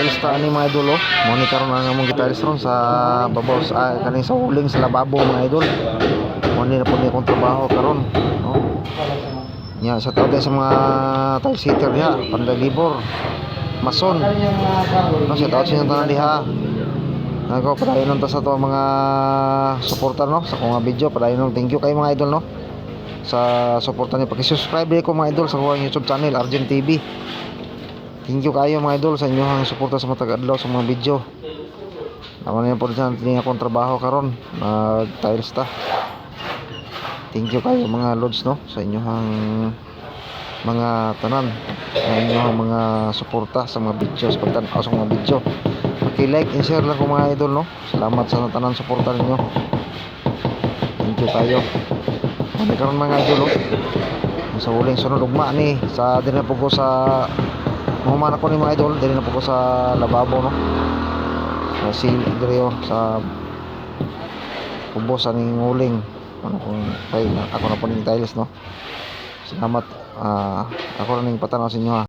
tiles ta ani mga idol oh. Mo ni karon ang among gitiles ron sa babaw sa ah, kaning sa uling sa lababo mga idol. Mo ni na po ni akong trabaho karon, no. Nya sa tawag sa mga tiles sitter diha, panday libor. Mason. No, sa tawag sa tanan diha. Nako, padayon ta sa to mga suporta no sa kong video. Padayon thank you kay mga idol no sa suporta niyo. Paki-subscribe ko mga idol sa kong YouTube channel Argent TV. Thank you kayo mga idol sa inyong suporta sa mga taga-adlaw sa mga video. Naman niyo po dyan tingin akong trabaho karon nag tiles ta. Thank you kayo mga lods no sa inyong mga tanan sa inyong mga suporta sa mga videos pagtanaw sa mga video. Paki-like and share lang ko mga idol no. Salamat sa tanan suporta ninyo. Thank you kayo. Ano karon mga idol oh. Sa huling sunod ugma ni sa dinhi po ko sa Mahuman ako ni mga idol, dili na po ko sa lababo no. Sa si diri sa kubos aning uling. Ano kung kay ako na po ning tiles no. Salamat ah ako na ning patanaw sa inyo ha.